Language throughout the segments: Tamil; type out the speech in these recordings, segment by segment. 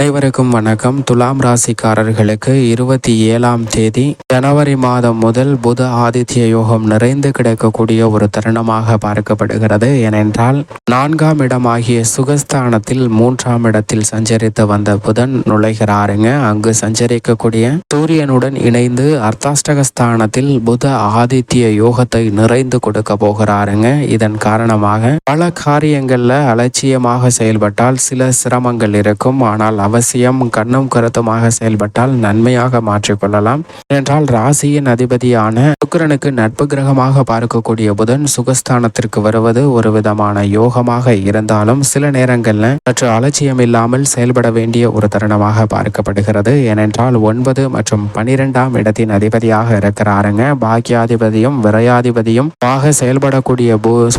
அனைவருக்கும் வணக்கம். துலாம் ராசிக்காரர்களுக்கு இருபத்தி ஏழாம் தேதி ஜனவரி மாதம் முதல் புத ஆதித்ய யோகம் நிறைந்து கிடைக்கக்கூடிய ஒரு தருணமாக பார்க்கப்படுகிறது. ஏனென்றால் நான்காம் இடமாகிய சுகஸ்தானத்தில் மூன்றாம் இடத்தில் சஞ்சரித்து வந்த புதன் நுழைகிறாருங்க. அங்கு சஞ்சரிக்கக்கூடிய சூரியனுடன் இணைந்து அர்த்தாஷ்டகஸ்தானத்தில் புத ஆதித்ய யோகத்தை நிறைந்து கொடுக்க போகிறாருங்க. இதன் காரணமாக பல காரியங்கள்ல அலட்சியமாக செயல்பட்டால் சில சிரமங்கள் இருக்கும். ஆனால் அவசியம் கண்ணும் கருத்துமாக செயல்பட்டால் நன்மையாக மாற்றிக்கொள்ளலாம் ஏனென்றால் ராசியின் அதிபதியான சுக்கரனுக்கு நட்பு கிரகமாக பார்க்கக்கூடிய புதன் சுகஸ்தானத்திற்கு வருவது ஒரு விதமான யோகமாக இருந்தாலும் சில நேரங்களில் சற்று அலட்சியம் இல்லாமல் செயல்பட வேண்டிய ஒரு தருணமாக பார்க்கப்படுகிறது. ஏனென்றால் ஒன்பது மற்றும் பனிரெண்டாம் இடத்தின் அதிபதியாக இருக்கிறாருங்க. பாக்கியாதிபதியும் விரையாதிபதியும் ஆக செயல்படக்கூடிய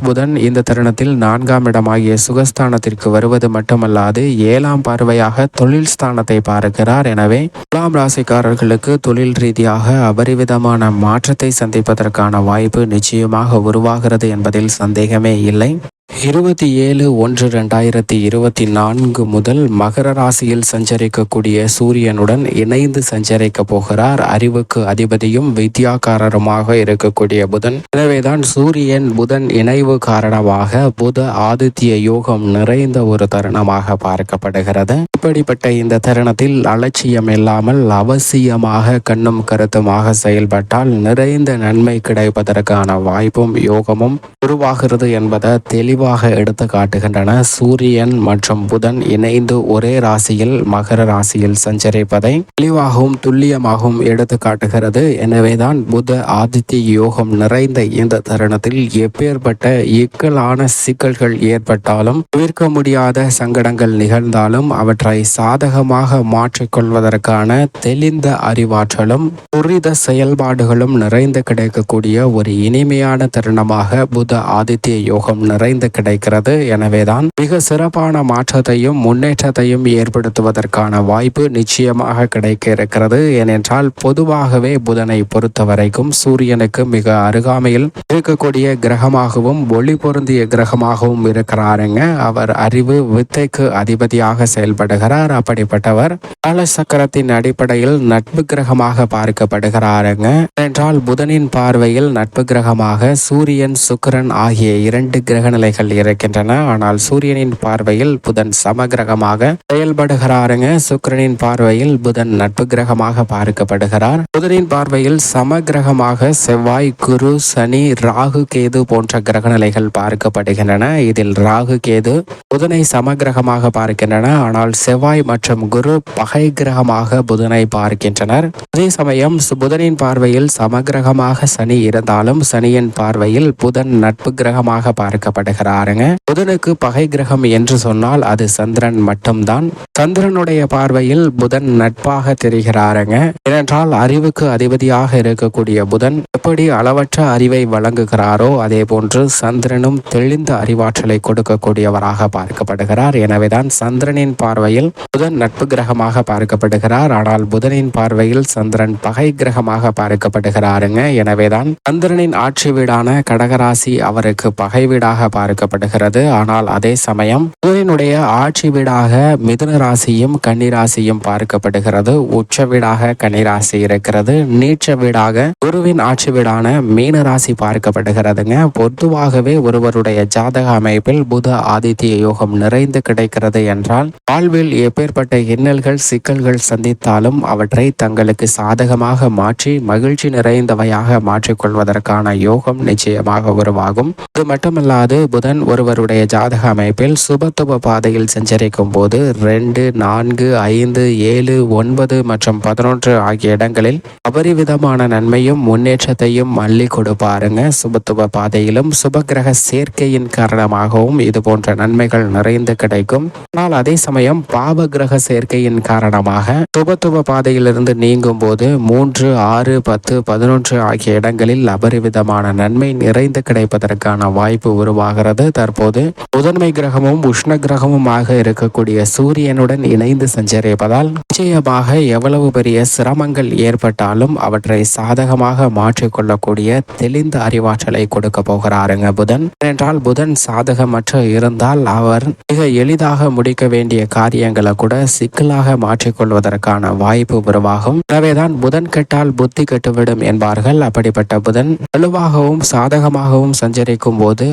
புதன் இந்த தருணத்தில் நான்காம் இடமாகிய சுகஸ்தானத்திற்கு வருவது மட்டுமல்லாது ஏழாம் பார்வையாக தொழில் ஸ்தானத்தை பார்க்கிறார். எனவே துலாம் ராசிக்காரர்களுக்கு தொழில் ரீதியாக அபரிவிதமான மாற்றத்தை சந்திப்பதற்கான வாய்ப்பு நிச்சயமாக உருவாகிறது என்பதில் சந்தேகமே இல்லை. இருபத்தி ஏழு ஒன்று ரெண்டாயிரத்தி இருபத்தி நான்கு முதல் மகர ராசியில் சஞ்சரிக்கக்கூடிய சூரியனுடன் இணைந்து சஞ்சரிக்க போகிறார். அறிவுக்கு அதிபதியும் வித்யாக்காரருமாக இருக்கக்கூடிய புதன். எனவேதான் சூரியன் புதன் இணைவு காரணமாக புத ஆதித்ய யோகம் நிறைந்த ஒரு தருணமாக பார்க்கப்படுகிறது. இப்படிப்பட்ட இந்த தருணத்தில் அலட்சியம் இல்லாமல் அவசியமாக கண்ணும் கருத்துமாக செயல்பட்டால் நிறைந்த நன்மை கிடைப்பதற்கான வாய்ப்பும் யோகமும் உருவாகிறது என்பதை தெளிவு தெளிவாக எடுத்து காட்டுகின்றன. சூரியன் மற்றும் புதன் இணைந்து ஒரே ராசியில் மகர ராசியில் சஞ்சரிப்பதை தெளிவாகவும் துல்லியமாகவும் எடுத்து காட்டுகிறது. எனவேதான் புத ஆதித்ய யோகம் நிறைந்த இந்த தருணத்தில் எப்பேற்பட்ட இக்கலான சிக்கல்கள் ஏற்பட்டாலும் தவிர்க்க முடியாத சங்கடங்கள் நிகழ்ந்தாலும் அவற்றை சாதகமாக மாற்றிக்கொள்வதற்கான தெளிந்த அறிவாற்றலும் துரித செயல்பாடுகளும் நிறைந்து கிடைக்கக்கூடிய ஒரு இனிமையான தருணமாக புத ஆதித்ய யோகம் நிறைந்து கிடைக்கிறது. எனவேதான் மிக சிறப்பான மாற்றத்தையும் முன்னேற்றத்தையும் ஏற்படுத்துவதற்கான வாய்ப்பு நிச்சயமாக கிடைக்க இருக்கிறது. ஏனென்றால் பொதுவாகவே புதனை பொறுத்த வரைக்கும் சூரியனுக்கு மிக அருகாமையில் இருக்கக்கூடிய கிரகமாகவும் ஒளி பொருந்திய கிரகமாகவும் இருக்கிறாருங்க. அவர் அறிவு வித்தைக்கு அதிபதியாக செயல்படுகிறார். அப்படிப்பட்டவர் கால சக்கரத்தின் அடிப்படையில் நட்பு கிரகமாக பார்க்கப்படுகிறாருங்க. என்றால் புதனின் பார்வையில் நட்பு கிரகமாக சூரியன் சுக்கிரன் ஆகிய இரண்டு கிரக நிலைகள் இருக்கின்றன. ஆனால் சூரியனின் பார்வையில் புதன் சமகிரகமாக செயல்படுகிறாருங்க. சுக்கிரனின் பார்வையில் புதன் நட்பு கிரகமாக பார்க்கப்படுகிறார். புதனின் பார்வையில் சமகிரகமாக செவ்வாய் குரு சனி ராகு கேது போன்ற கிரக நிலைகள் பார்க்கப்படுகின்றன. இதில் ராகு கேது புதனை சமகிரகமாக பார்க்கின்றன. ஆனால் செவ்வாய் மற்றும் குரு பகை கிரகமாக புதனை பார்க்கின்றனர். அதே சமயம் புதனின் பார்வையில் சமகிரகமாக சனி இருந்தாலும் சனியின் பார்வையில் புதன் நட்பு கிரகமாக பார்க்கப்படுகிறார். பார்க்கப்படுகிறாருங்க புதனுக்கு பகை கிரகம் என்று சொன்னால் அது சந்திரன் மட்டும்தான். சந்திரனுடைய பார்வையில் புதன் நட்பாக தெரிகிறாருங்க. ஏனென்றால் அறிவுக்கு அதிபதியாக இருக்கக்கூடிய புதன் எப்படி அளவற்ற அறிவை வழங்குகிறாரோ அதே போன்று சந்திரனும் தெளிந்த அறிவாற்றலை கொடுக்கக்கூடியவராக பார்க்கப்படுகிறார். எனவேதான் சந்திரனின் பார்வையில் புதன் நட்பு கிரகமாக பார்க்கப்படுகிறார். ஆனால் புதனின் பார்வையில் சந்திரன் பகை கிரகமாக பார்க்கப்படுகிறாருங்க. எனவேதான் சந்திரனின் ஆட்சி வீடான கடகராசி அவருக்கு பகை வீடாக பார்க்க கொடுக்கப்படுகிறது. ஆனால் அதே சமயம் புதனினுடைய ஆட்சி வீடாக மிதுன ராசியும் கன்னிராசியும் பார்க்கப்படுகிறது. உச்ச வீடாக கன்னிராசி இருக்கிறது. நீச்ச வீடாக குருவின் ஆட்சி வீடான மீன ராசி பார்க்கப்படுகிறதுங்க. பொதுவாகவே ஒருவருடைய ஜாதக அமைப்பில் புத ஆதித்ய யோகம் நிறைந்து கிடைக்கிறது என்றால் வாழ்வில் எப்பேற்பட்ட இன்னல்கள் சிக்கல்கள் சந்தித்தாலும் அவற்றை தங்களுக்கு சாதகமாக மாற்றி மகிழ்ச்சி நிறைந்தவையாக மாற்றிக்கொள்வதற்கான யோகம் நிச்சயமாக உருவாகும். இது மட்டுமல்லாது புதன் ஒருவருடைய ஜாதக அமைப்பில் சுபத்துவ பாதையில் சஞ்சரிக்கும் போது ரெண்டு நான்கு ஐந்து ஏழு ஒன்பது மற்றும் பதினொன்று ஆகிய இடங்களில் அபரிவிதமான நன்மையும் முன்னேற்றத்தையும் அள்ளி கொடுப்பாருங்க. சுபத்துவ பாதையிலும் சுபகிரக சேர்க்கையின் காரணமாகவும் இது போன்ற நன்மைகள் நிறைந்து கிடைக்கும். ஆனால் அதே சமயம் பாவ கிரக சேர்க்கையின் காரணமாக சுபத்துவ பாதையிலிருந்து நீங்கும் போது மூன்று ஆறு பத்து பதினொன்று ஆகிய இடங்களில் அபரிவிதமான நன்மை நிறைந்து கிடைப்பதற்கான வாய்ப்பு உருவாகிறது. வருகிறது தற்போது முதன்மை கிரகமும் உஷ்ண கிரகமுமாக இருக்கக்கூடிய சூரியனுடன் இணைந்து சஞ்சரிப்பதால் நிச்சயமாக எவ்வளவு பெரிய சிரமங்கள் ஏற்பட்டாலும் அவற்றை சாதகமாக மாற்றிக்கொள்ளக்கூடிய தெளிந்த அறிவாற்றலை கொடுக்க போகிறாருங்க புதன். என்றால் புதன் சாதகமற்ற இருந்தால் அவர் மிக எளிதாக முடிக்க வேண்டிய காரியங்களை கூட சிக்கலாக மாற்றிக்கொள்வதற்கான வாய்ப்பு உருவாகும். எனவேதான் புதன் கெட்டால் புத்தி கெட்டுவிடும் என்பார்கள். அப்படிப்பட்ட புதன் வலுவாகவும் சாதகமாகவும் சஞ்சரிக்கும் போது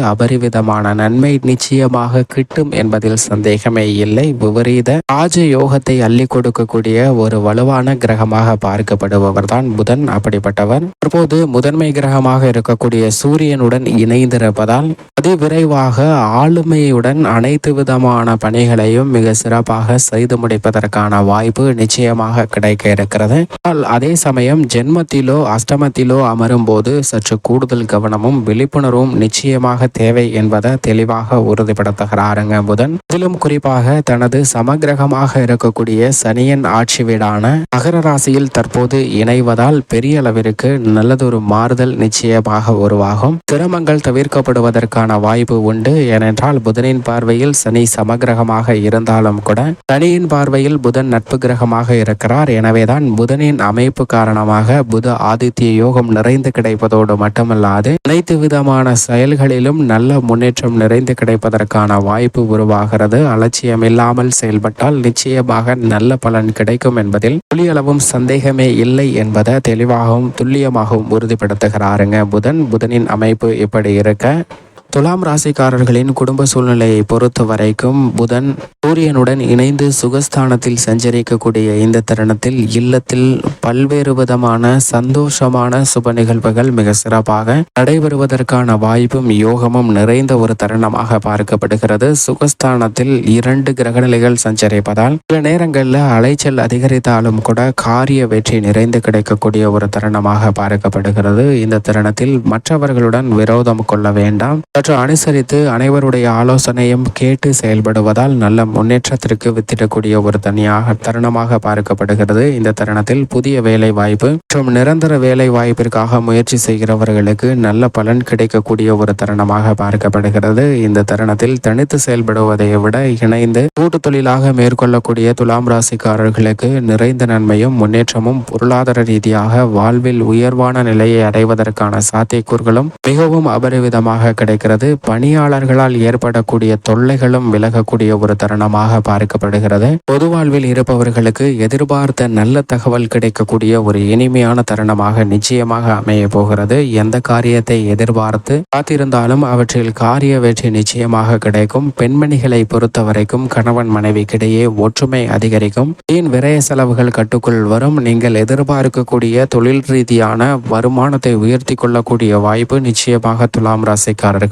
விதமான நன்மை நிச்சயமாக கிட்டும் என்பதில் சந்தேகமே இல்லை. விபரீத ராஜ யோகத்தை அள்ளி கொடுக்கக்கூடிய ஒரு வலுவான கிரகமாக பார்க்கப்படுபவர் தான் புதன். அப்படிப்பட்டவர். தற்போது முதன்மை கிரகமாக இருக்கக்கூடிய சூரியனுடன் இணைந்திருப்பதால் அதி விரைவாக ஆளுமையுடன் அனைத்து விதமான பணிகளையும் மிக சிறப்பாக செய்து முடிப்பதற்கான வாய்ப்பு நிச்சயமாக கிடைக்க இருக்கிறது. ஆனால் அதே சமயம் ஜென்மத்திலோ அஷ்டமத்திலோ அமரும் போது சற்று கூடுதல் கவனமும் விழிப்புணர்வும் நிச்சயமாக தேவை என்பது தெளிவாக உறுதிப்படுத்துகிறாருங்க புதன். அதிலும் குறிப்பாக தனது சமகிரகமாக இருக்கக்கூடிய சனியன் ஆட்சி வீடான மகர ராசியில் தற்போது இணைவதால் பெரிய அளவிற்கு நல்லதொரு மாறுதல் நிச்சயமாக உருவாகும். சிரமங்கள் தவிர்க்கப்படுவதற்கான வாய்ப்பு உண்டு. ஏனென்றால் புதனின் பார்வையில் சனி சமகிரகமாக இருந்தாலும் கூட சனியின் பார்வையில் புதன் நட்பு கிரகமாக இருக்கிறார். எனவேதான் புதனின் அமைப்பு காரணமாக புத ஆதித்ய யோகம் நிறைந்து கிடைப்பதோடு மட்டுமல்லாது அனைத்து விதமான செயல்களிலும் நல்ல முன்னேற்றம் நிறைந்து கிடைப்பதற்கான வாய்ப்பு உருவாகிறது. அலட்சியம் இல்லாமல் செயல்பட்டால் நிச்சயமாக நல்ல பலன் கிடைக்கும் என்பதில் துளியளவும் சந்தேகமே இல்லை என்பதை தெளிவாகவும் துல்லியமாகவும் உறுதிப்படுத்துகிறாருங்க புதன். புதனின் அமைப்பு இப்படி இருக்க துலாம் ராசிக்காரர்களின் குடும்ப சூழ்நிலையை பொறுத்த வரைக்கும் புதன் சூரியனுடன் இணைந்து சுகஸ்தானத்தில் சஞ்சரிக்கக்கூடிய இந்த தருணத்தில் இல்லத்தில் பல்வேறு விதமான சந்தோஷமான சுப நிகழ்வுகள் மிக சிறப்பாக நடைபெறுவதற்கான வாய்ப்பும் யோகமும் நிறைந்த ஒரு தருணமாக பார்க்கப்படுகிறது. சுகஸ்தானத்தில் இரண்டு கிரகநிலைகள் சஞ்சரிப்பதால் சில நேரங்களில் அலைச்சல் அதிகரித்தாலும் கூட காரிய வெற்றி நிறைந்து கிடைக்கக்கூடிய ஒரு தருணமாக பார்க்கப்படுகிறது. இந்த தருணத்தில் மற்றவர்களுடன் விரோதம் கொள்ள வேண்டாம். சற்று அனுசரித்து அனைவருடைய ஆலோசனையும் கேட்டு செயல்படுவதால் நல்ல முன்னேற்றத்திற்கு வித்திடக்கூடிய ஒரு தனியாக தருணமாக பார்க்கப்படுகிறது. இந்த தருணத்தில் புதிய வேலை வாய்ப்பு மற்றும் நிரந்தர வேலை வாய்ப்பிற்காக முயற்சி செய்கிறவர்களுக்கு நல்ல பலன் கிடைக்கக்கூடிய ஒரு தருணமாக பார்க்கப்படுகிறது. இந்த தருணத்தில் தனித்து செயல்படுவதை விட இணைந்து கூட்டு தொழிலாக மேற்கொள்ளக்கூடிய துலாம் ராசிக்காரர்களுக்கு நிறைந்த நன்மையும் முன்னேற்றமும் பொருளாதார ரீதியாக வாழ்வில் உயர்வான நிலையை அடைவதற்கான சாத்தியக்கூறுகளும் மிகவும் அபரிவிதமாக கிடைக்கிறது பணியாளர்களால் ஏற்படக்கூடிய தொல்லைகளும் விலகக்கூடிய ஒரு தருணமாக பார்க்கப்படுகிறது. பொது வாழ்வில் இருப்பவர்களுக்கு எதிர்பார்த்த நல்ல தகவல் கிடைக்கக்கூடிய ஒரு இனிமையான தருணமாக நிச்சயமாக அமைய போகிறது. எந்த காரியத்தை எதிர்பார்த்து காத்திருந்தாலும் அவற்றில் காரிய வெற்றி நிச்சயமாக கிடைக்கும். பெண்மணிகளை பொறுத்த வரைக்கும் கணவன் மனைவிக்கிடையே ஒற்றுமை அதிகரிக்கும். வீண் விரய செலவுகள் கட்டுக்குள் வரும். நீங்கள் எதிர்பார்க்கக்கூடிய தொழில் ரீதியான வருமானத்தை உயர்த்தி கொள்ளக்கூடிய வாய்ப்பு நிச்சயமாக துலாம்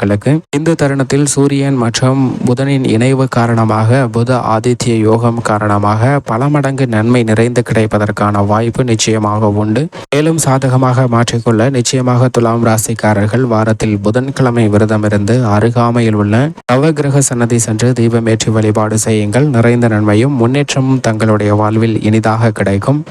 ராசிக்காரர்களுக்கு இந்த தருணத்தில் சூரியன் மற்றும் புதனின் இணைவு காரணமாக புத ஆதித்ய யோகம் காரணமாக பல மடங்கு நன்மை நிறைந்து கிடைப்பதற்கான வாய்ப்பு நிச்சயமாக உண்டு. மேலும் சாதகமாக மாற்றிக்கொள்ள நிச்சயமாக துலாம் ராசிக்காரர்கள் வாரத்தில் புதன்கிழமை விரதம் இருந்து அருகாமையில் உள்ள நவகிரக சன்னதி சென்று தீபமேற்றி வழிபாடு செய்யுங்கள். நிறைந்த நன்மையும் முன்னேற்றமும் தங்களுடைய வாழ்வில் இனிதாக கிடைக்கும்.